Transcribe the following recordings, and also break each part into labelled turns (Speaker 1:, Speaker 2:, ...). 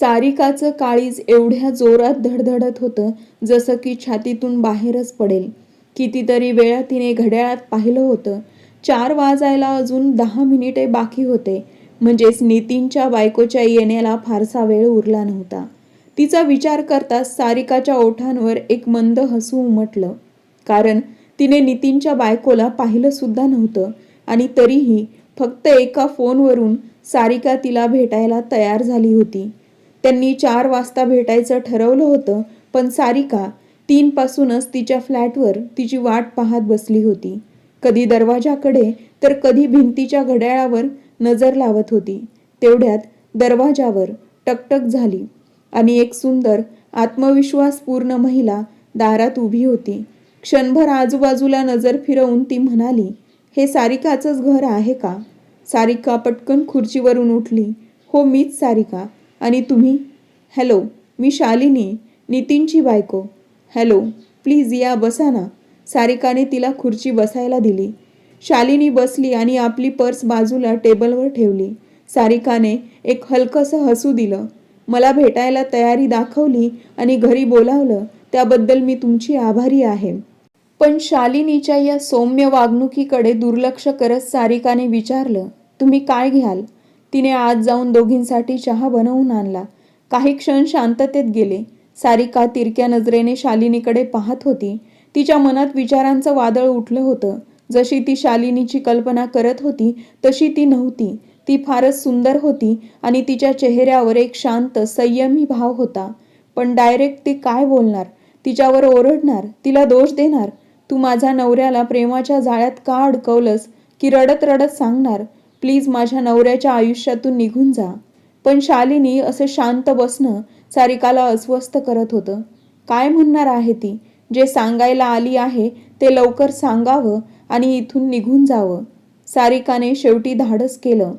Speaker 1: सारिकाचं काळीज एवढ्या जोरात धडधडत होतं जसं की छातीतून बाहेरच पडेल. कितीतरी वेळा तिने घड्याळात पाहिलं होतं. चार वाजायला अजून दहा मिनिटे बाकी होते. म्हणजेच नितीनच्या बायकोच्या येण्याला फारसा वेळ उरला नव्हता. तिचा विचार करताच सारिकाच्या ओठांवर एक मंद हसू उमटलं. कारण तिने नितीनच्या बायकोला पाहिलं सुद्धा नव्हतं. आणि तरीही फक्त एका फोनवरून सारिका तिला भेटायला तयार झाली होती. त्यांनी चार वाजता भेटायचं ठरवलं होतं पण सारिका तीनपासूनच तिच्या फ्लॅटवर तिची वाट पाहत बसली होती. कधी दरवाजाकडे तर कधी भिंतीच्या घड्याळावर नजर लावत होती. तेवढ्यात दरवाजावर टकटक झाली आणि एक सुंदर आत्मविश्वासपूर्ण महिला दारात उभी होती. क्षणभर आजूबाजूला नजर फिरवून ती म्हणाली हे सारिकाचंच घर आहे का? सारिका पटकन खुर्चीवरून उठली हो मीच सारिका. आणि तुम्ही हॅलो मी शालिनी नितीनची बायको. हॅलो प्लीज या बसा ना. सारिकाने तिला खुर्ची बसायला दिली. शालिनी बसली आणि आपली पर्स बाजूला टेबलवर ठेवली. सारिकाने एक हलकंसं हसू दिलं. मला भेटायला तयारी दाखवली आणि घरी बोलावलं त्याबद्दल मी तुमची आभारी आहे. पण शालिनीच्या या सौम्य वागणुकीकडे दुर्लक्ष करत सारिकाने विचारलं तुम्ही काय घ्याल? तिने आज जाऊन दोघींसाठी चहा बनवून आणला. काही क्षण शांततेत गेले. सारिका तिरक्या नजरेने शालिनीकडे पाहत होती. तिच्या मनात विचारांचं वादळ उठलं होतं. जशी ती शालिनीची कल्पना करत होती तशी ती नव्हती. ती फारच सुंदर होती आणि तिच्या चेहऱ्यावर एक शांत संयमी भाव होता. पण डायरेक्ट ती काय बोलणार? तिच्यावर ओरडणार? तिला दोष देणार? तू माझ्या नवऱ्याला प्रेमाच्या जाळ्यात का अडकवलंस? की रडत रडत सांगणार? प्लीज माझ्या नवऱ्याच्या आयुष्यातून निघून जा. पण शालिनी असं शांत बसणं सारिकाला अस्वस्थ करत होतं. काय म्हणणार आहे ती? जे सांगायला आली आहे ते लवकर सांगावं आणि इथून निघून जावं. सारिकाने शेवटी धाडस केलं.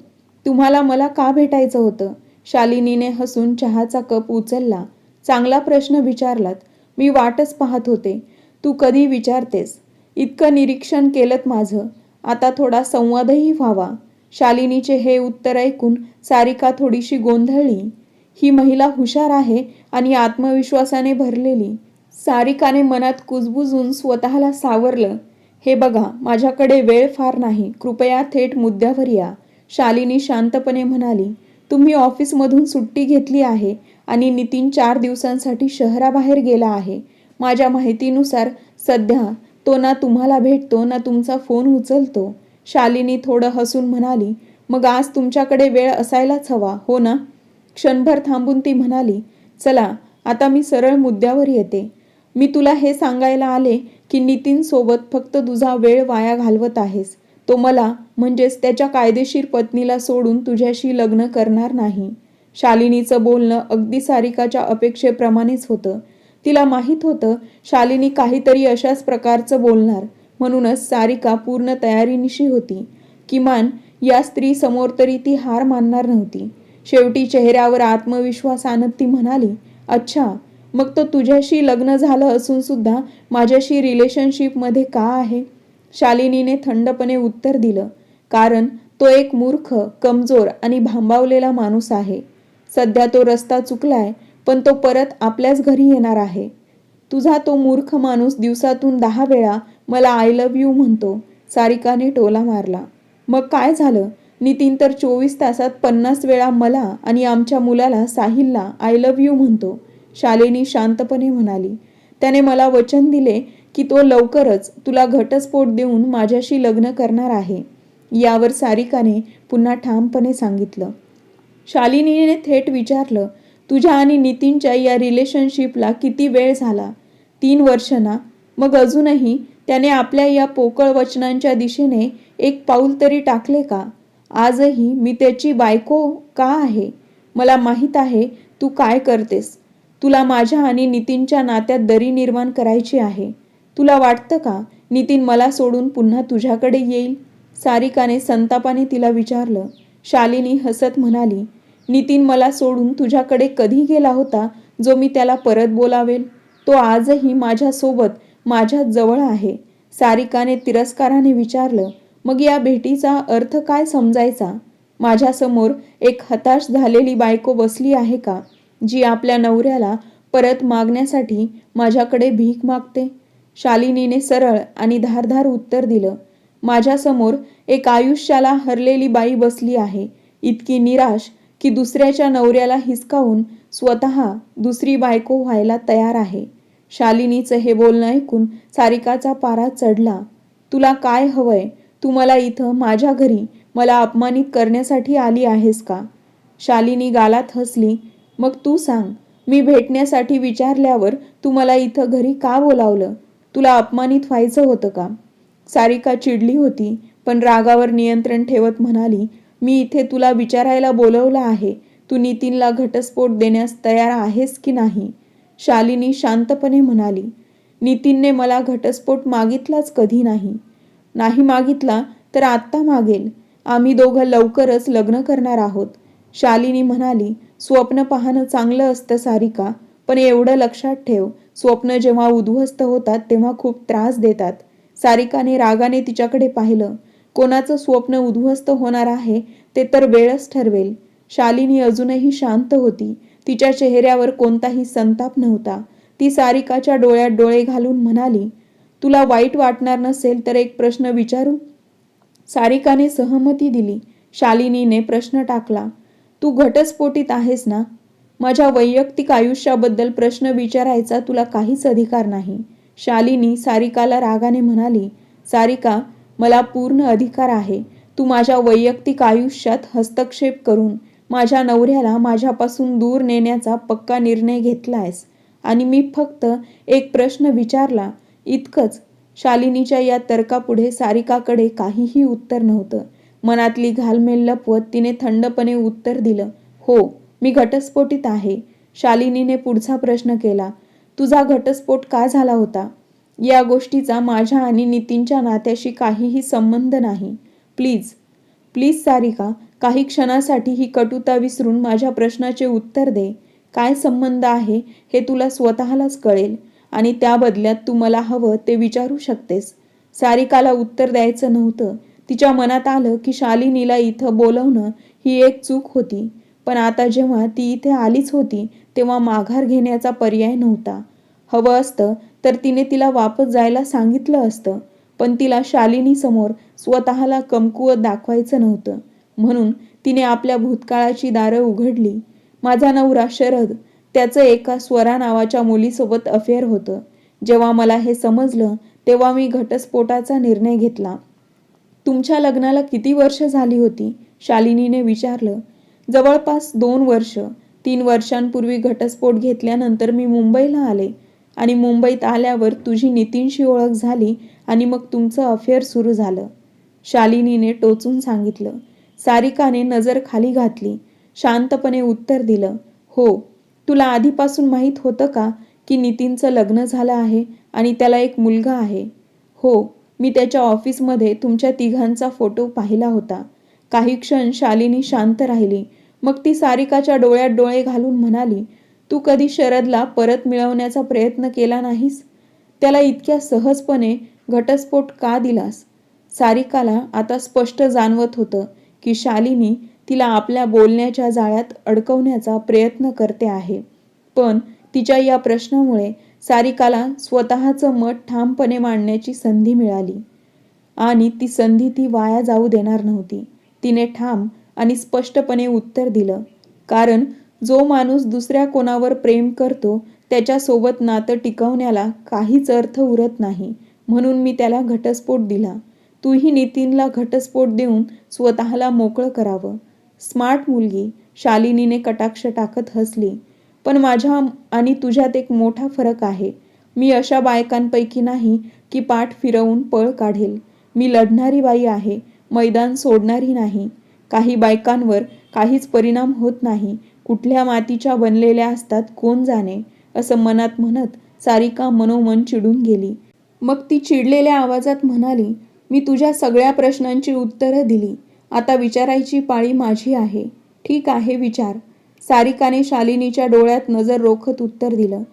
Speaker 1: तुम्हाला मला का भेटायचं होतं? शालिनीने हसून चहाचा कप उचलला. चांगला प्रश्न विचारलात. मी वाटच पाहत होते. तू कधी विचारतेस? इतकं निरीक्षण केलं माझं. आता थोडा संवादही व्हावा. शालिनीचे हे उत्तर ऐकून सारिका थोडीशी गोंधळली. ही महिला हुशार आहे आणि आत्मविश्वासाने भरलेली. सारिकाने मनात कुजबुजून स्वतःला सावरलं. हे बघा माझ्याकडे वेळ फार नाही कृपया थेट मुद्द्यावर या. शालिनी शांतपणे म्हणाली तुम्ही ऑफिसमधून सुट्टी घेतली आहे आणि नितीन चार दिवसांसाठी शहराबाहेर गेला आहे. माझ्या माहितीनुसार सध्या तो ना तुम्हाला भेटतो ना तुमचा फोन उचलतो. शालिनी थोडं हसून म्हणाली मग आज तुमच्याकडे वेळ असायलाच हवा हो ना? क्षणभर थांबून ती म्हणाली चला आता मी सरळ मुद्द्यावर येते. मी तुला हे सांगायला आले की नितीन सोबत फक्त तुझा वेळ वाया घालवत आहेस. तो मला म्हणजेच त्याच्या कायदेशीर पत्नीला सोडून तुझ्याशी लग्न करणार नाही. शालिनीचं बोलणं अगदी सारिकाच्या अपेक्षेप्रमाणेच होतं. तिला माहीत होतं शालिनी काहीतरी अशाच प्रकारचं बोलणार. म्हणूनच सारिका पूर्ण तयारीनिशी होती. किमान या स्त्री समोर तरी ती हार मानणार नव्हती. शेवटी चेहऱ्यावर आत्मविश्वास आणत ती म्हणाली अच्छा मग तो तुझ्याशी लग्न झालं असून सुद्धा माझ्याशी रिलेशनशिपमध्ये का आहे? शालिनीने थंडपणे उत्तर दिलं कारण तो एक मूर्ख कमजोर आणि भांबावलेला माणूस आहे. सध्या तो रस्ता चुकलाय पण तो परत आपल्याच घरी येणार आहे. तुझा तो मूर्ख माणूस दिवसातून दहा वेळा मला आय लव्ह यू म्हणतो. सारिकाने टोला मारला. मग काय झालं? नितीन तर चोवीस तासात पन्नास वेळा मला आणि आमच्या मुलाला साहिलला आय लव्ह यू म्हणतो. शालिनी शांतपणे म्हणाली. त्याने मला वचन दिले की तो लवकरच तुला घटस्फोट देऊन माझ्याशी लग्न करणार आहे. यावर सारिकाने पुन्हा ठामपणे सांगितलं. शालिनीने थेट विचारलं तुझ्या आणि नितीनच्या या रिलेशनशिपला किती वेळ झाला? तीन वर्ष ना? मग अजूनही त्याने आपल्या या पोकळ वचनांच्या दिशेने एक पाऊल तरी टाकले का? आजही मी त्याची बायको का आहे? मला माहीत आहे तू काय करतेस. तुला माझ्या आणि नितीनच्या नात्यात दरी निर्माण करायची आहे. तुला वाटतं का नितीन मला सोडून पुन्हा तुझ्याकडे येईल? सारिकाने संतापाने तिला विचारलं. शालिनी हसत म्हणाली नितीन मला सोडून तुझ्याकडे कधी गेला होता जो मी त्याला परत बोलावेल? तो आजही माझ्यासोबत माझ्या जवळ आहे. सारिकाने तिरस्काराने विचारलं मग या भेटीचा अर्थ काय समजायचा? माझ्यासमोर एक हताश झालेली बायको बसली आहे का जी आपल्या नवऱ्याला परत मागण्यासाठी माझ्याकडे भीक मागते? शालिनीने सरळ आणि धारधार उत्तर दिलं माझ्यासमोर एक आयुष्याला हरलेली बाई बसली आहे. इतकी निराश की दुसऱ्याच्या नवऱ्याला हिसकावून स्वतः दुसरी बायको व्हायला तयार आहे. शालिनीचं हे बोलणं ऐकून सारिकाचा पारा चढला. तुला काय हवंय? तू मला इथं माझ्या घरी मला अपमानित करण्यासाठी आली आहेस का? शालिनी गालात हसली. मग तू सांग मी भेटण्यासाठी विचारल्यावर तू मला इथं घरी का बोलावलं? तुला अपमानित व्हायचं होतं का? सारिका चिडली होती पण रागावर नियंत्रण ठेवत म्हणाली मी इथे तुला विचारायला बोलवलं आहे. तू नितीनला घटस्फोट देण्यास तयार आहेस की नाही? शालिनी शांतपणे म्हणाली नितीनने मला घटस्फोट मागितलाच कधी नाही. नाही मागितला तर आत्ता मागेल. आम्ही दोघं लवकरच लग्न करणार आहोत. शालिनी म्हणाली स्वप्न पाहणं चांगलं असतं सारिका. पण एवढं लक्षात ठेव. स्वप्न जेव्हा उद्ध्वस्त होतात तेव्हा खूप त्रास देतात. सारिकाने रागाने तिच्याकडे पाहिलं. कोणाचं स्वप्न उद्ध्वस्त होणार आहे ते तर वेळच ठरवेल. शालिनी अजूनही शांत होती. तिच्या चेहऱ्यावर कोणताही संताप नव्हता. ती सारिकाच्या डोळ्यात डोळे घालून म्हणाली तुला वाईट वाटणार नसेल तर एक प्रश्न विचारू. सारिकाने सहमती दिली. शालिनीने प्रश्न टाकला तू घटस्फोटीत आहेस ना? माझ्या वैयक्तिक आयुष्याबद्दल प्रश्न विचारायचा तुला काहीच अधिकार नाही. शालिनी सारिकाला रागाने म्हणाली सारिका मला पूर्ण अधिकार आहे. तू माझ्या वैयक्तिक आयुष्यात हस्तक्षेप करून माझ्या नवऱ्याला माझ्यापासून दूर नेण्याचा पक्का निर्णय घेतलायस. आणि मी फक्त एक प्रश्न विचारला. इतकंच. शालिनीच्या या तर्कापुढे सारिकाकडे काहीही उत्तर नव्हतं. मनातली घालमेल लपवत तिने थंडपणे उत्तर दिलं हो मी घटस्फोटीत आहे. शालिनीने पुढचा प्रश्न केला तुझा घटस्फोट का झाला होता? या गोष्टीचा माझ्या आणि नितीनच्या नात्याशी काहीही संबंध नाही. प्लीज प्लीज सारिका काही क्षणासाठी ही कटुता विसरून माझ्या प्रश्नाचे उत्तर दे. काय संबंध आहे हे तुला स्वतःलाच कळेल आणि त्या बदल्यात तू मला हवं ते विचारू शकतेस. सारिकाला उत्तर द्यायचं नव्हतं. तिच्या मनात आलं की शालिनीला इथं बोलवणं ही एक चूक होती. पण आता जेव्हा ती इथे आलीच होती तेव्हा माघार घेण्याचा पर्याय नव्हता. हवं असतं तर तिने तिला वापस जायला सांगितलं असतं पण तिला शालिनीसमोर स्वतःला कमकुवत दाखवायचं नव्हतं. म्हणून तिने आपल्या भूतकाळाची दारं उघडली. माझा नवरा शरद त्याचं एका स्वरा नावाच्या मुलीसोबत अफेअर होतं. जेव्हा मला हे समजलं तेव्हा मी घटस्फोटाचा निर्णय घेतला. तुमच्या लग्नाला किती वर्ष झाली होती? शालिनीने विचारलं. जवळपास दोन वर्ष. तीन वर्षांपूर्वी घटस्फोट घेतल्यानंतर मी मुंबईला आले आणि मुंबईत आल्यावर तुझी नितीनशी ओळख झाली आणि मग तुमचं अफेअर सुरू झालं. शालिनीने टोचून सांगितलं. सारिकाने नजर खाली घातली. शांतपणे उत्तर दिलं हो तुला आधीपासून माहीत होतं का की नितीनचं लग्न झालं आहे आणि त्याला एक मुलगा आहे? हो मी त्याच्या ऑफिसमध्ये तुमच्या तिघांचा फोटो पाहिला होता. काही क्षण शालिनी शांत राहिली. मग ती सारिकाच्या डोळ्यात डोळे घालून म्हणाली तू कधी शरदला परत मिळवण्याचा प्रयत्न केला नाहीस? त्याला इतक्या सहजपणे घटस्फोट का दिलास? सारिकाला आता स्पष्ट जाणवत होतं की शालिनी तिला आपल्या बोलण्याच्या जाळ्यात अडकवण्याचा प्रयत्न करते आहे. पण तिच्या या प्रश्नामुळे सारिकाला स्वतःचं मत ठामपणे मांडण्याची संधी मिळाली. आणि ती संधी ती वाया जाऊ देणार नव्हती. तिने ठाम आणि स्पष्टपणे उत्तर दिलं. कारण जो माणूस दुसऱ्या कोणावर प्रेम करतो त्याच्यासोबत नातं टिकवण्याला काहीच अर्थ उरत नाही. म्हणून मी त्याला घटस्फोट दिला. तूही नितीनला घटस्फोट देऊन स्वतःला मोकळं करावं. स्मार्ट मुलगी शालिनीने कटाक्ष टाकत हसली. पण माझ्या आणि तुझ्यात एक मोठा फरक आहे. मी अशा बायकांपैकी नाही की पाठ फिरवून पळ काढेल. मी लढणारी बाई आहे. मैदान सोडणारी नाही. काही बायकांवर काहीच परिणाम होत नाही. कुठल्या मातीच्या बनलेल्या असतात कोण जाणे? असं मनात म्हणत सारिका मनोमन चिडून गेली. मग ती चिडलेल्या आवाजात म्हणाली मी तुझ्या सगळ्या प्रश्नांची उत्तरं दिली. आता विचारायची पाळी माझी आहे. ठीक आहे विचार. सारिकाने शालिनीच्या डोळ्यात नजर रोखत उत्तर दिलं.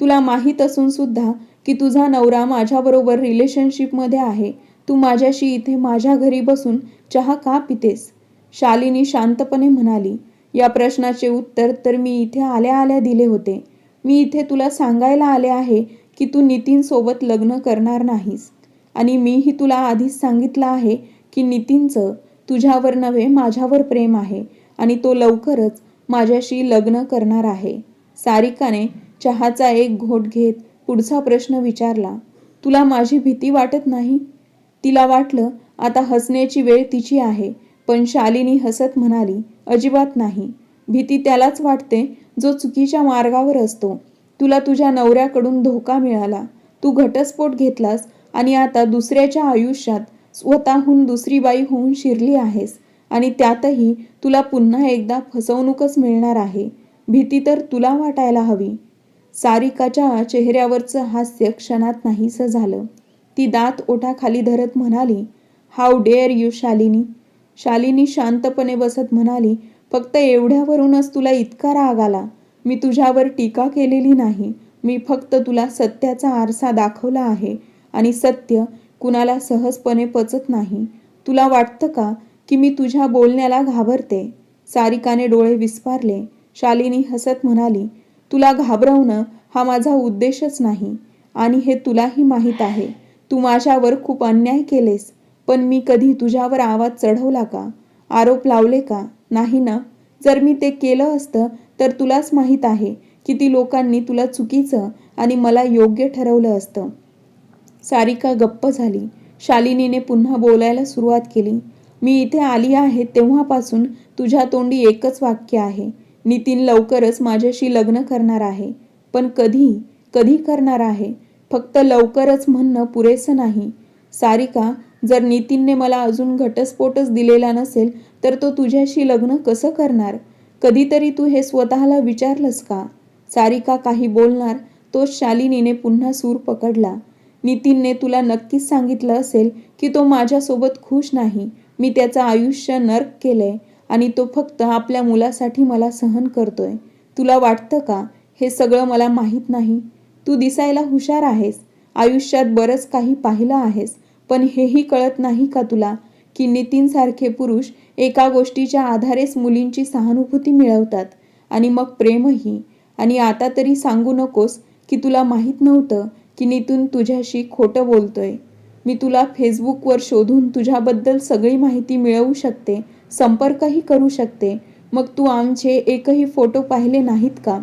Speaker 1: तुला माहीत असून सुद्धा की तुझा नवरा माझ्याबरोबर रिलेशनशिपमध्ये आहे. तू माझ्याशी इथे माझ्या घरी बसून चहा का पितेस? शालिनी शांतपणे म्हणाली या प्रश्नाचे उत्तर तर मी इथे आल्या आल्या दिले होते. मी इथे तुला सांगायला आले आहे की तू नितीनसोबत लग्न करणार नाहीस. आणि मीही तुला आधीच सांगितलं आहे की नितीनचं तुझ्यावर नव्हे माझ्यावर प्रेम आहे आणि तो लवकरच माझ्याशी लग्न करणार आहे. सारिकाने चहाचा एक घोट घेत पुढचा प्रश्न विचारला तुला माझी भीती वाटत नाही? तिला वाटलं आता हसण्याची वेळ तिची आहे पण शालिनी हसत म्हणाली अजिबात नाही. भीती त्यालाच वाटते जो चुकीच्या मार्गावर असतो. तुला तुझ्या नवऱ्याकडून धोका मिळाला. तू घटस्फोट घेतलास आणि आता दुसऱ्याच्या आयुष्यात स्वतःहून दुसरी बाई होऊन शिरली आहेस. आणि त्यातही तुला पुन्हा एकदा फसवणूकच मिळणार आहे. भीती तर तुला वाटायला हवी. सारिकाच्या चेहऱ्यावरचं हास्य क्षणात नाहीसं झालं. ती दात ओठाखाली धरत म्हणाली how dare you Shalini? Shalini शांतपणे बसत म्हणाली फक्त एवढ्यावरूनच तुला इतका राग आला. मी तुझ्यावर टीका केलेली नाही. मी फक्त तुला सत्याचा आरसा दाखवला आहे. आणि सत्य कुणाला सहजपणे पचत नाही. तुला वाटतं का की मी तुझ्या बोलण्याला घाबरते? सारिकाने डोळे विस्फारले. शालिनी हसत म्हणाली तुला घाबरवणं हा माझा उद्देशच नाही आणि हे तुलाही माहीत आहे. तू माझ्यावर खूप अन्याय केलेस पण मी कधी तुझ्यावर आवाज चढवला का? आरोप लावले का? नाही ना? जर मी ते केलं असतं तर तुलाच माहीत आहे किती लोकांनी तुला चुकीचं आणि मला योग्य ठरवलं असतं. सारिका गप्प झाली. शालिनीने पुन्हा बोलायला सुरुवात केली. मी इथे आली आहे तेव्हापासून तुझ्या तोंडी एकच वाक्य आहे. नितीन लवकरच माझ्याशी लग्न करणार आहे. पण कधी कधी करणार आहे? फक्त लवकरच म्हणणं पुरेसं नाही. सारिका जर नितीनने मला अजून घटस्फोटच दिलेला नसेल तर तो तुझ्याशी लग्न कसं करणार? कधीतरी तू हे स्वतःला विचारलंस का? सारिका काही बोलणार तोच शालिनीने पुन्हा सूर पकडला. नितीनने तुला नक्कीच सांगितलं असेल की तो माझ्यासोबत खुश नाही. मी त्याचं आयुष्य नर्क केलंय आणि तो फक्त आपल्या मुलासाठी मला सहन करतोय. तुला वाटतं का? हे सगळं मला माहीत नाही. तू दिसायला हुशार आहेस. आयुष्यात बरंच काही पाहिलं आहेस. पण हेही कळत नाही का तुला की नितीनसारखे पुरुष एका गोष्टीच्या आधारेच मुलींची सहानुभूती मिळवतात? आणि मग प्रेमही. आणि आता तरी सांगू नकोस की तुला माहीत नव्हतं की नितून तुझ्याशी खोटं बोलतोय. मी तुला फेसबुकवर शोधून तुझ्याबद्दल सगळी माहिती मिळवू शकते संपर्कही करू शकते. मग तू आमचे एकही फोटो पाहिले नाहीत का?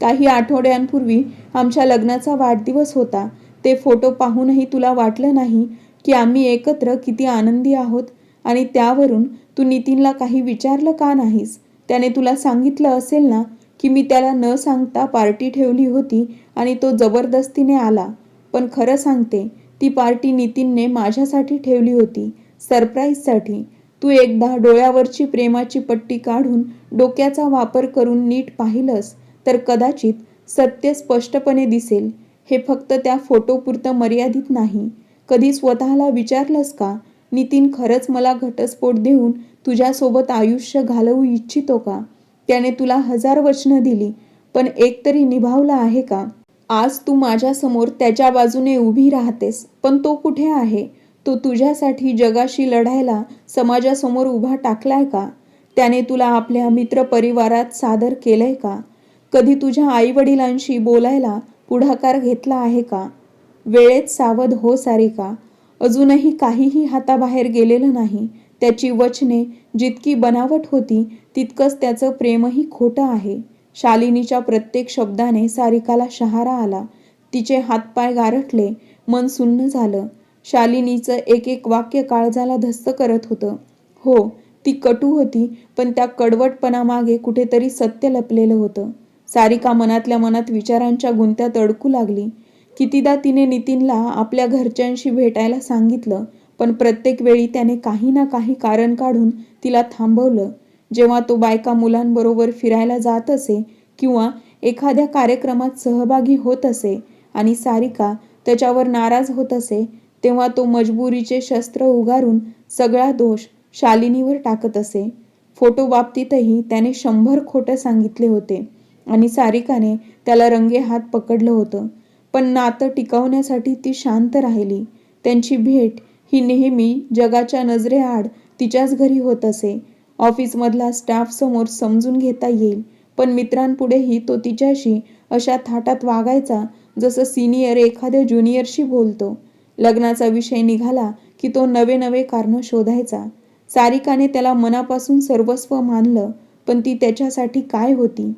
Speaker 1: काही आठवड्यांपूर्वी आमच्या लग्नाचा वाढदिवस होता. ते फोटो पाहूनही तुला वाटलं नाही की आम्ही एकत्र किती आनंदी आहोत आणि त्यावरून तू नितीनला काही विचारलं का नाहीस? त्याने तुला सांगितलं असेल ना की मी त्याला न सांगता पार्टी ठेवली होती आणि तो जबरदस्तीने आला. पण खरं सांगते ती पार्टी नितीनने माझ्यासाठी ठेवली होती सरप्राईजसाठी. तू एकदा डोळ्यावरची प्रेमाची पट्टी काढून डोक्याचा वापर करून नीट पाहिलंस तर कदाचित सत्य स्पष्टपणे दिसेल. हे फक्त त्या फोटोपुरतं मर्यादित नाही. कधी स्वतःला विचारलंस का? नितीन खरंच मला घटस्फोट देऊन तुझ्यासोबत आयुष्य घालवू इच्छितो का? त्याने तुला हजार वचनं दिली पण एक तरी निभावलं आहे का? आज तू माझ्यासमोर त्याच्या बाजूने उभी राहतेस पण तो कुठे आहे? तो तुझ्यासाठी जगाशी लढायला समाजासमोर उभा टाकलाय का? त्याने तुला आपल्या मित्रपरिवारात सादर केलंय का? कधी तुझ्या आईवडिलांशी बोलायला पुढाकार घेतला आहे का? वेळेत सावध हो सारिका. अजूनही काहीही हाताबाहेर गेलेलं नाही. त्याची वचने जितकी बनावट होती तितकंच त्याचं प्रेमही खोटं आहे. शालिनीच्या प्रत्येक शब्दाने सारिकाला शहारा आला. तिचे हातपाय गारठले मन सुन्न झालं. शालिनीचं एक एक वाक्य काळजाला धस्त करत होतं. हो ती कटू होती पण त्या कडवटपणामागे कुठेतरी सत्य लपलेलं होतं. सारिका मनातल्या मनात विचारांच्या गुंत्यात अडकू लागली. कितीदा तिने नितीनला आपल्या घरच्यांशी भेटायला सांगितलं पण प्रत्येक वेळी त्याने काही ना काही कारण काढून तिला थांबवलं. जेव्हा तो बायका मुलांबरोबर फिरायला जात असे किंवा एखाद्या कार्यक्रमात सहभागी होत असे आणि सारिका त्याच्यावर नाराज होत असे तेव्हा तो मजबुरीचे शस्त्र उगारून सगळा दोष शालिनीवर टाकत असे. फोटो बाबतीतही त्याने शंभर खोटं सांगितले होते आणि सारिकाने त्याला रंगे हात पकडलं होतं. पण नातं टिकवण्यासाठी ती शांत राहिली. त्यांची भेट ही नेहमी जगाच्या नजरेआड तिच्याच घरी होत असे. ऑफिसमधला स्टाफ समोर समजून घेता येईल. पण मित्रांपुढेही तो तिच्याशी अशा थाटात वागायचा जसं सिनियर एखाद्या ज्युनियरशी बोलतो. लग्नाचा विषय निघाला की तो नवे नवे कारणं शोधायचा. सारिकाने त्याला मनापासून सर्वस्व मानलं पण ती त्याच्यासाठी काय होती?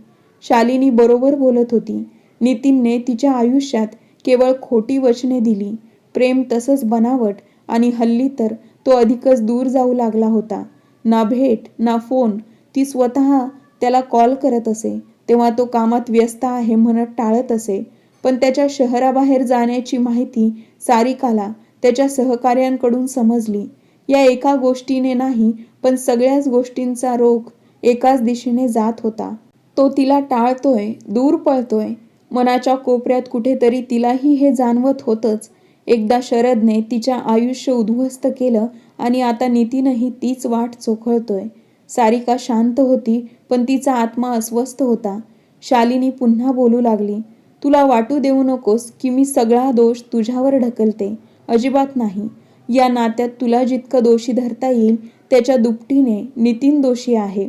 Speaker 1: शालिनी बरोबर बोलत होती. नितीनने तिच्या आयुष्यात केवळ खोटी वचने दिली. प्रेम तसंच बनावट आणि हल्ली तर तो अधिकच दूर जाऊ लागला होता. ना भेट ना फोन. ती स्वतः त्याला कॉल करत असे. तेव्हा तो कामात व्यस्त आहे म्हणत टाळत असे. पण त्याच्या शहराबाहेर जाण्याची माहिती सारिकाला त्याच्या सहकार्यांकडून समजली. या एका गोष्टीने नाही पण सगळ्याच गोष्टींचा रोग एकाच दिशेने जात होता. तो तिला टाळतोय दूर पळतोय. मनाच्या कोपऱ्यात कुठेतरी तिलाही हे जाणवत होतंच. एकदा शरदने तिच्या आयुष्य उद्ध्वस्त केलं आणि आता नितीनही तीच वाट चोखळतोय. सारिका शांत होती पण तिचा आत्मा अस्वस्थ होता. शालिनी पुन्हा बोलू लागली तुला वाटू देऊ नकोस की मी सगळा दोष तुझ्यावर ढकलते. अजिबात नाही. या नात्यात तुला जितकं दोषी धरता येईल त्याच्या दुपटीने नितीन दोषी आहे.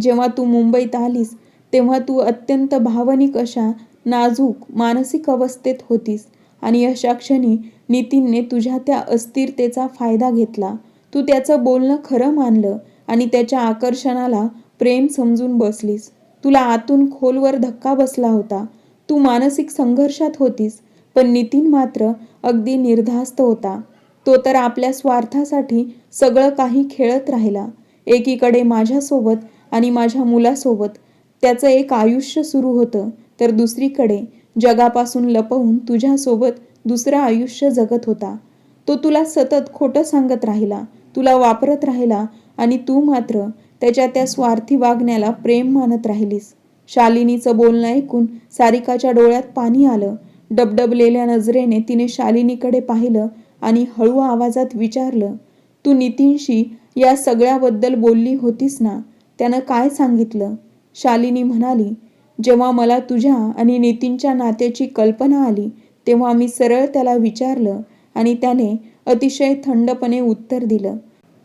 Speaker 1: जेव्हा तू मुंबईत आलीस तेव्हा तू अत्यंत भावनिक अशा नाजूक मानसिक अवस्थेत होतीस. आणि अशा क्षणी नितीनने तुझ्या त्या अस्थिरतेचा फायदा घेतला. तू त्याचं बोलणं खरं मानलं आणि त्याच्या आकर्षणाला प्रेम समजून बसलीस. तुला आतून खोलवर धक्का बसला होता. तू मानसिक संघर्षात होतीस पण नितीन मात्र अगदी निर्धास्त होता. तो तर आपल्या स्वार्थासाठी सगळं काही खेळत राहिला. एकीकडे माझ्यासोबत आणि माझ्या मुलासोबत त्याचं एक आयुष्य सुरू होतं तर दुसरीकडे जगापासून लपवून तुझ्यासोबत दुसरं आयुष्य जगत होता. तो तुला सतत खोटं सांगत राहिला तुला वापरत राहिला आणि तू मात्र त्याच्या त्या स्वार्थी वागण्याला प्रेम मानत राहिलीस. शालिनीचं बोलणं ऐकून सारिकाच्या डोळ्यात पाणी आलं. डबडबलेल्या नजरेने तिने शालिनीकडे पाहिलं आणि हळू आवाजात विचारलं तू नितीनशी या सगळ्याबद्दल बोलली होतीस ना? त्यानं काय सांगितलं? शालिनी म्हणाली जेव्हा मला तुझ्या आणि नितीनच्या नात्याची कल्पना आली तेव्हा मी सरळ त्याला विचारलं आणि त्याने अतिशय थंडपणे उत्तर दिलं.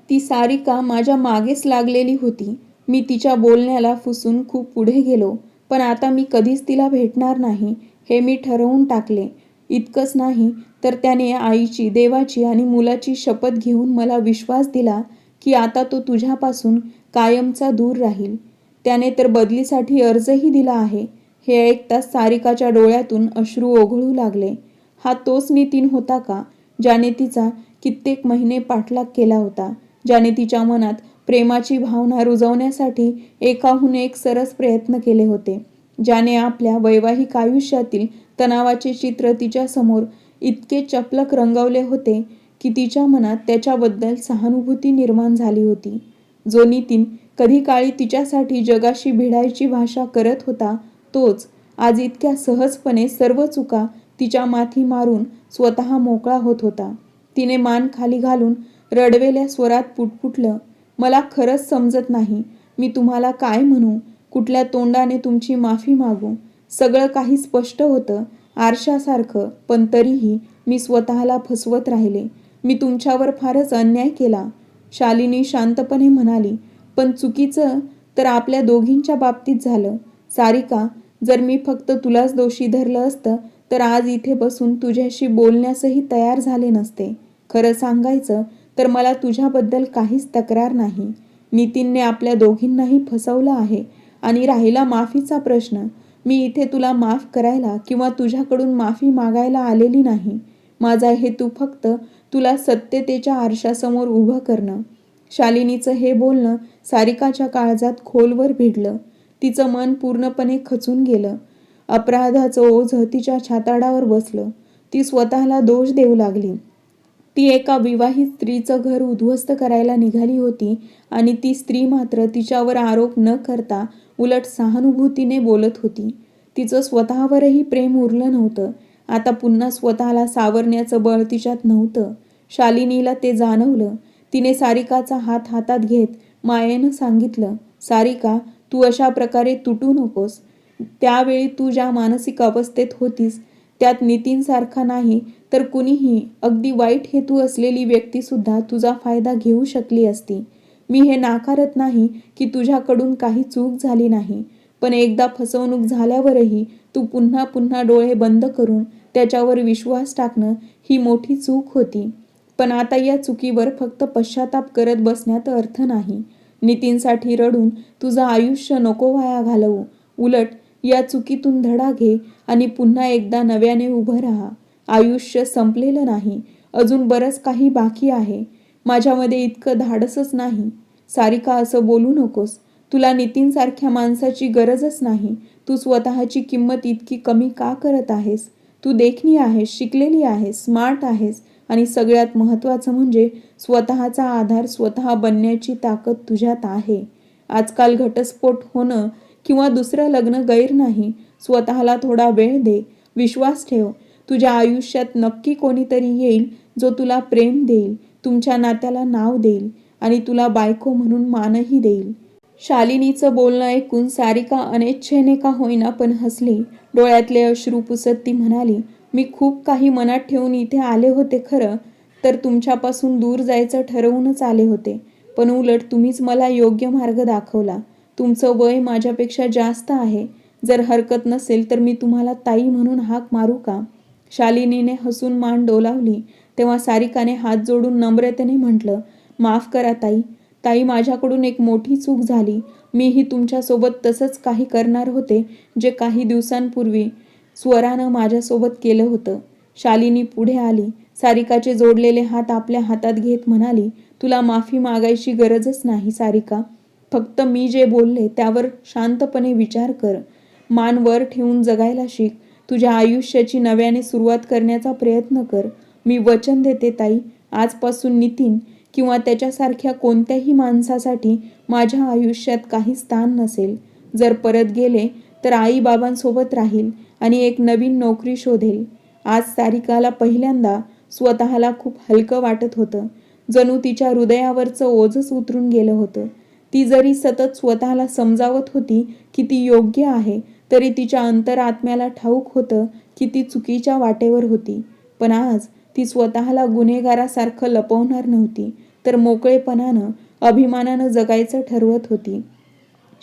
Speaker 1: ती सारिका माझ्या मागेच लागलेली होती. मी तिच्या बोलण्याला फुसून खूप पुढे गेलो पण आता मी कधीच तिला भेटणार नाही हे मी ठरवून टाकले. इतकंच नाही तर त्याने आईची देवाची आणि मुलाची शपथ घेऊन मला विश्वास दिला की आता तो तुझ्यापासून कायमचा दूर राहील. त्याने तर बदलीसाठी अर्जही दिला आहे. हे ऐकताच सारिकाच्या डोळ्यातून अश्रू ओघळू लागले. हा तोच नितीन होता का? ज्याने तिचा कित्येक महिने पाठलाग केला होता. ज्याने तिच्या मनात प्रेमाची भावना रुजवण्यासाठी एकाहून एक सरस प्रयत्न केले होते. ज्याने आपल्या वैवाहिक आयुष्यातील तणावाचे चित्र तिच्यासमोर इतके चपलक रंगवले होते की तिच्या मनात त्याच्याबद्दल सहानुभूती निर्माण झाली होती. जो नितीन कधी काळी तिच्यासाठी जगाशी भिडायची भाषा करत होता तोच आज इतक्या सहजपणे सर्व चुका तिच्या माथी मारून स्वतः मोकळा होत होता. तिने मान खाली घालून रडवेल्या स्वरात पुटपुटलं मला खरंच समजत नाही. मी तुम्हाला काय म्हणू? कुठल्या तोंडाने तुमची माफी मागू? सगळं काही स्पष्ट होतं आरशासारखं पण तरीही मी स्वतःला फसवत राहिले. मी तुमच्यावर फारच अन्याय केला. शालिनी शांतपणे म्हणाली पण चुकीचं तर आपल्या दोघींच्या बाबतीत झालं. सारिका जर मी फक्त तुलाच दोषी धरलं असतं तर आज इथे बसून तुझ्याशी बोलण्यासही तयार झाले नसते. खरं सांगायचं तर मला तुझ्याबद्दल काहीच तक्रार नाही. नितीनने आपल्या दोघींनाही फसवलं आहे आणि राहिला माफीचा प्रश्न. मी इथे तुला माफ करायला किंवा तुझ्याकडून माफी मागायला आलेली नाही. माझा हेतू फक्त तुला सत्यतेच्या आरशासमोर उभं करणं. शालिनीचं हे बोलणं सारिकाच्या काळजात खोलवर भिडलं. तिचं मन पूर्णपणे खचून गेलं. अपराधाचं ओझ तिच्या छाताडावर बसलं. ती स्वतःला दोष देऊ लागली. ती एका विवाहित स्त्रीचं घर उद्ध्वस्त करायला निघाली होती आणि ती स्त्री मात्र तिच्यावर आरोप न करता उलट सहानुभूतीने बोलत होती. तिचं स्वतःवरही प्रेम उरलं नव्हतं. आता पुन्हा स्वतःला सावरण्याचं बळ तिच्यात नव्हतं. शालिनीला ते जाणवलं. तिने सारिकाचा हात हातात घेत मायेनं सांगितलं सारिका तू अशा प्रकारे तुटू नकोस. त्यावेळी तू ज्या मानसिक अवस्थेत होतीस त्यात नितीनसारखा नाही तर कुणीही अगदी वाईट हेतू असलेली व्यक्तीसुद्धा तुझा फायदा घेऊ शकली असती. मी हे नाकारत नाही की तुझ्याकडून काही चूक झाली नाही पण एकदा फसवणूक झाल्यावरही तू पुन्हा पुन्हा डोळे बंद करून त्याच्यावर विश्वास टाकणं ही मोठी चूक होती. पण आता या चुकीवर फक्त पश्चाताप करत बसण्यात अर्थ नाही. नितीनसाठी रडून तुझं आयुष्य नको वाया घालवू. उलट या चुकीतून धडा घे आणि पुन्हा एकदा नव्याने उभं राहा. आयुष्य संपलेलं नाही. अजून बरंच काही बाकी आहे. माझ्यामध्ये इतकं धाडसच नाही. सारिका असं बोलू नकोस. तुला नितीनसारख्या माणसाची गरजच नाही. तू स्वतःची किंमत इतकी कमी का करत आहेस? तू देखणी आहेस शिकलेली आहेस स्मार्ट आहेस. आणि सगळ्यात महत्त्वाचं म्हणजे स्वतःचा आधार स्वतः बनण्याची ताकद तुझ्यात आहे. आजकाल घटस्फोट होणं किंवा दुसरं लग्न गैर नाही स्वतःला थोडा वेळ दे विश्वास ठेव. तुझ्या आयुष्यात नक्की कोणीतरी येईल जो तुला प्रेम देईल तुमच्या नात्याला नाव देईल आणि तुला बायको म्हणून मानही देईल. शालिनीचं बोलणं ऐकून सारिका अनेच्छेने का होईना पण हसली. डोळ्यातले अश्रू पुसत ती म्हणाली मी खूप काही मनात ठेवून इथे आले होते खरं तर तुमच्यापासून दूर जायचं ठरवूनच आले होते. पण उलट तुम्हीच मला योग्य मार्ग दाखवला. तुमचं वय माझ्यापेक्षा जास्त आहे. जर हरकत नसेल तर मी तुम्हाला ताई म्हणून हाक मारू का? शालिनीने हसून मान डोलावली. तेव्हा सारिकाने हात जोडून नम्रतेने म्हटलं माफ करा ताई. ताई माझ्याकडून एक मोठी चूक झाली. मीही तुमच्यासोबत तसंच काही करणार होते जे काही दिवसांपूर्वी. स्वरानं माझ्यासोबत केलं होतं. शालिनी पुढे आली सारिकाचे जोडलेले हात आपल्या हातात घेत म्हणाली तुला माफी मागायची गरजच नाही सारिका. फक्त मी जे बोलले त्यावर शांतपणे विचार कर. मान वर ठेवून जगायला शिक. तुझ्या आयुष्याची नव्याने सुरुवात करण्याचा प्रयत्न कर. मी वचन देते ताई. आजपासून नितीन किंवा त्याच्यासारख्या कोणत्याही माणसासाठी माझ्या आयुष्यात काही स्थान नसेल. जर परत गेले तर आई बाबांसोबत राहील. आणि एक नवीन नोकरी शोधेल. आज सारिकाला पहिल्यांदा स्वतःला खूप हलकं वाटत होतं. जणू तिच्या हृदयावरचं ओझच उतरून गेलं होतं. ती जरी सतत स्वतःला समजावत होती की ती योग्य आहे तरी तिच्या अंतरात्म्याला ठाऊक होतं की ती चुकीच्या वाटेवर होती. पण आज ती स्वतःला गुन्हेगारासारखं लपवणार नव्हती तर मोकळेपणानं अभिमानानं जगायचं ठरवत होती.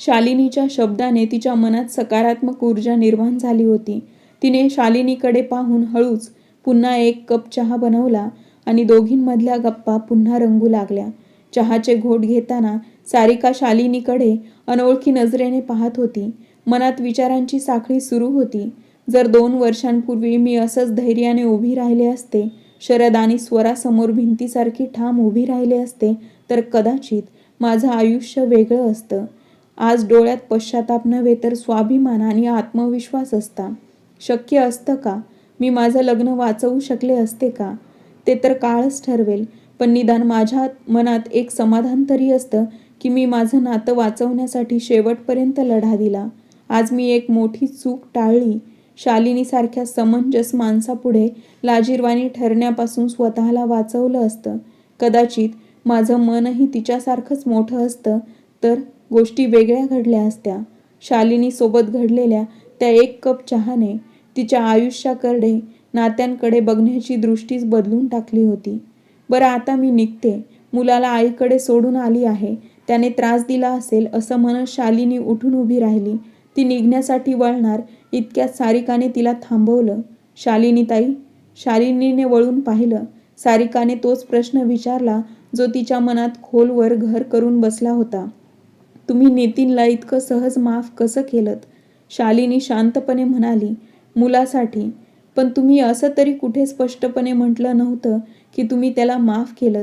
Speaker 1: शालिनीच्या शब्दाने तिच्या मनात सकारात्मक ऊर्जा निर्माण झाली होती. तिने शालिनीकडे पाहून हळूच पुन्हा एक कप चहा बनवला आणि दोघींमधल्या गप्पा पुन्हा रंगू लागल्या. चहाचे घोट घेताना सारिका शालिनीकडे अनोळखी नजरेने पाहत होती. मनात विचारांची साखळी सुरू होती. जर दोन वर्षांपूर्वी मी असंच धैर्याने उभी राहिले असते शरद आणि स्वरासमोर भिंतीसारखी ठाम उभी राहिले असते तर कदाचित माझं आयुष्य वेगळं असतं. आज डोळ्यात पश्चाताप नव्हे तर स्वाभिमान आणि आत्मविश्वास असता. शक्य असतं का? मी माझं लग्न वाचवू शकले असते का? ते तर काळच ठरवेल पण निदान माझ्या मनात एक समाधान तरी असतं की मी माझं नातं वाचवण्यासाठी शेवटपर्यंत लढा दिला. आज मी एक मोठी चूक टाळली. शालिनीसारख्या समंजस माणसापुढे लाजीरवाणी ठरण्यापासून स्वतःला वाचवलं असतं. कदाचित माझं मनही तिच्यासारखंच मोठं असतं तर गोष्टी वेगळ्या घडल्या असत्या. शालिनीसोबत घडलेल्या त्या एक कप चहाने तिच्या आयुष्याकडे नात्यांकडे बघण्याची दृष्टीच बदलून टाकली होती. बरं आता मी निघते. मुलाला आईकडे सोडून आली आहे. त्याने त्रास दिला असेल असं म्हणत शालिनी उठून उभी राहिली. ती निघण्यासाठी वळणार इतक्यात सारिकाने तिला थांबवलं. शालिनी ताई शालिनीने वळून पाहिलं. सारिकाने तोच प्रश्न विचारला जो तिच्या मनात खोलवर घर करून बसला होता. तुम्ही नितीनला इतकं सहज माफ कसं केलं शालिनी शांतपणे म्हणाली मुलासाठी. पण तुम्ही असं तरी कुठे स्पष्टपणे म्हटलं नव्हतं की तुम्ही त्याला माफ केलं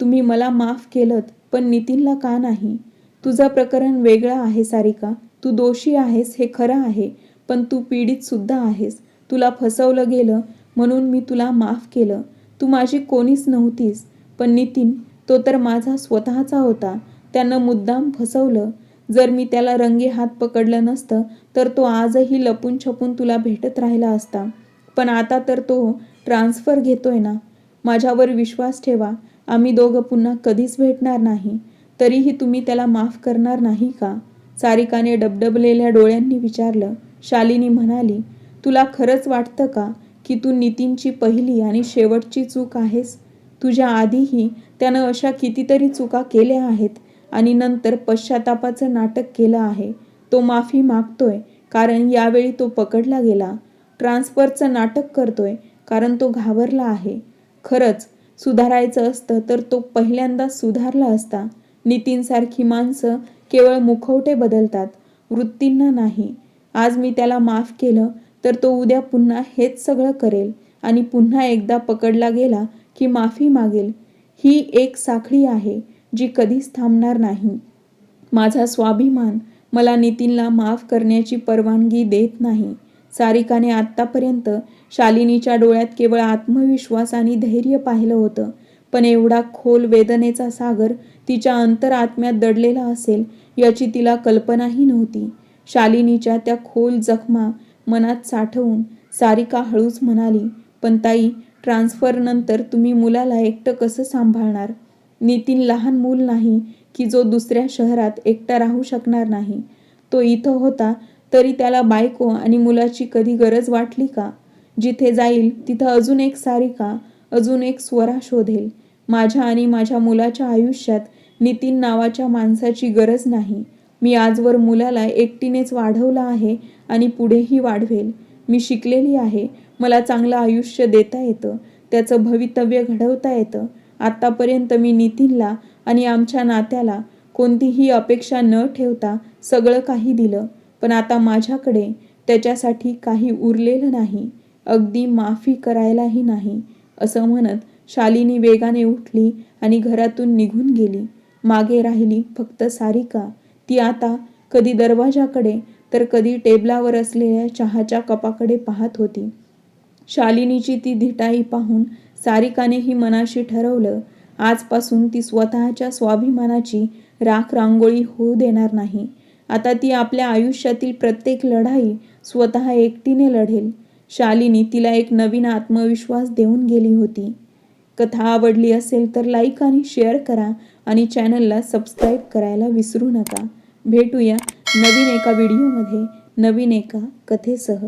Speaker 1: तुम्ही मला माफ केलं पण नितीनला का नाही? तुझं प्रकरण वेगळं आहे सारिका. तू दोषी आहेस हे खरं आहे. पण तू पीडित सुद्धा आहेस. तुला फसवलं गेलं म्हणून मी तुला माफ केलं. तू माझी कोणीच नव्हतीस. पण नितीन तो तर माझा स्वतःचा होता. त्यानं मुद्दाम फसवलं. जर मी त्याला रंगे हात पकडलं नसतं तर तो आजही लपून छपून तुला भेटत राहिला असता. पण आता तर तो ट्रान्सफर घेतोय ना? माझ्यावर विश्वास ठेवा आम्ही दोघं पुन्हा कधीच भेटणार नाही. तरीही तुम्ही त्याला माफ करणार नाही का? सारिकाने डबडबलेल्या डोळ्यांनी विचारलं. शालिनी म्हणाली तुला खरंच वाटतं का की तू नितीनची पहिली आणि शेवटची चूक आहेस? तुझ्या आधीही त्यानं अशा कितीतरी चुका केल्या आहेत. आणि नंतर पश्चातापाचं नाटक केलं आहे. तो माफी मागतोय कारण यावेळी तो पकडला गेला. ट्रान्सफरचं नाटक करतोय कारण तो घाबरला आहे. खरंच सुधारायचं असतं तर तो पहिल्यांदाच सुधारला असता. नितीनसारखी माणसं केवळ मुखवटे बदलतात वृत्तींना नाही. आज मी त्याला माफ केलं तर तो उद्या पुन्हा हेच सगळं करेल आणि पुन्हा एकदा पकडला गेला की माफी मागेल. ही एक साखळी आहे. जी कधीच थांबणार नाही. माझा स्वाभिमान मला नितीनला माफ करण्याची परवानगी देत नाही. सारिकाने आत्तापर्यंत शालिनीच्या डोळ्यात केवळ आत्मविश्वास आणि धैर्य पाहिलं होतं. पण एवढा खोल वेदनेचा सागर तिच्या अंतरात्म्यात दडलेला असेल याची तिला कल्पनाही नव्हती. शालिनीच्या त्या खोल जखमा मनात साठवून सारिका हळूच म्हणाली पण ताई ट्रान्सफरनंतर तुम्ही मुलाला एकटं कसं सांभाळणार? नितीन लहान मूल नाही की जो दुसऱ्या शहरात एकटा राहू शकणार नाही. तो इथं होता तरी त्याला बायको आणि मुलाची कधी गरज वाटली का? जिथे जाईल तिथं अजून एक सारिका अजून एक स्वरा शोधेल. माझ्या आणि माझ्या मुलाच्या आयुष्यात नितीन नावाच्या माणसाची गरज नाही. मी आजवर मुलाला एकटीनेच वाढवलं आहे आणि पुढेही वाढवेल. मी शिकलेली आहे. मला चांगलं आयुष्य देता येतं. त्याचं भवितव्य घडवता येतं. आत्तापर्यंत मी नितीनला आणि आमच्या नात्याला कोणतीही अपेक्षा न ठेवता सगळं काही दिलं. पण आता माझ्याकडे त्याच्यासाठी काही उरलेलं नाही. अगदी माफी करायलाही नाही असं म्हणत शालिनी वेगाने उठली आणि घरातून निघून गेली. मागे राहिली फक्त सारिका. ती आता कधी दरवाजाकडे तर कधी टेबलावर असलेल्या चहाच्या कपाकडे पाहत होती. शालिनीची ती धिटाई पाहून सारिकानेही मनाशी ठरवलं आजपासून ती स्वतःच्या स्वाभिमानाची राख रांगोळी होऊ देणार नाही. आता ती आपल्या आयुष्यातील प्रत्येक लढाई स्वतः एकटीने लढेल. शालिनी तिला एक नवीन आत्मविश्वास देऊन गेली होती. कथा आवडली असेल तर लाईक आणि शेअर करा आणि चॅनलला सबस्क्राईब करायला विसरू नका. भेटूया नवीन एका व्हिडिओमध्ये नवीन एका कथेसह.